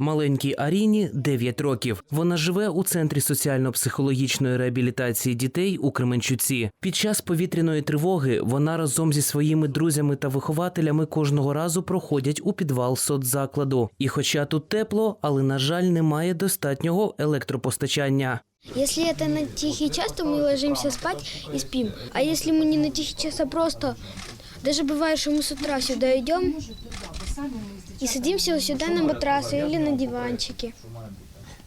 Маленькій Аріні 9 років. Вона живе у центрі соціально-психологічної реабілітації дітей у Кременчуці. Під час повітряної тривоги вона разом зі своїми друзями та вихователями кожного разу проходять у підвал соцзакладу. І хоча тут тепло, але на жаль, немає достатнього електропостачання. Если это на тихий час, то мы ложимся спать и спим. А если мы не на тихий час, а просто... Даже бывает, что мы с утра сюда идем и садимся сюда на матрасы или на диванчике.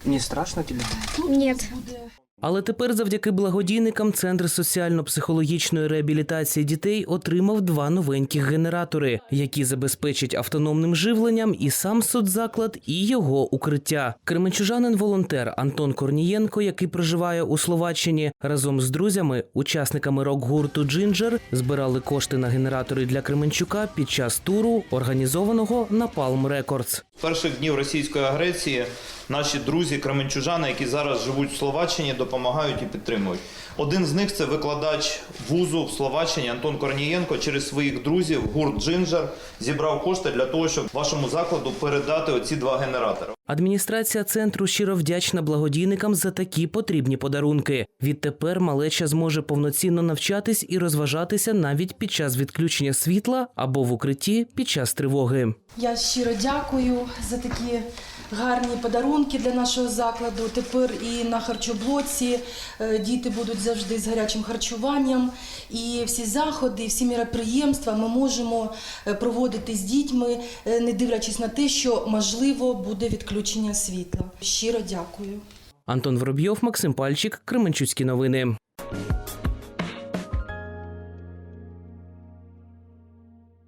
Не страшно тебе? Нет. Але тепер, завдяки благодійникам, центр соціально-психологічної реабілітації дітей отримав два новеньких генератори, які забезпечать автономним живленням і сам соцзаклад, і його укриття. Кременчужанин-волонтер Антон Корнієнко, який проживає у Словаччині, разом з друзями, учасниками рок-гурту Джинджер, збирали кошти на генератори для Кременчука під час туру, організованого на Palm Records. перших днів російської агресії наші друзі кременчужани, які зараз живуть в Словаччині, допомагають і підтримують. Один з них це викладач вузу в Словаччині Антон Корнієнко через своїх друзів гурт Джинджер зібрав кошти для того, щоб вашому закладу передати оці два генератори. Адміністрація центру щиро вдячна благодійникам за такі потрібні подарунки. Відтепер малеча зможе повноцінно навчатись і розважатися навіть під час відключення світла або в укритті під час тривоги. Я щиро дякую за такі гарні подарунки для нашого закладу. Тепер і на харчоблоці е, діти будуть завжди з гарячим харчуванням. І всі заходи, всі міроприємства ми можемо е, проводити з дітьми, е, не дивлячись на те, що можливо буде відключення світла. Щиро дякую. Антон Воробйов, Максим Пальчик, Кременчуцькі новини.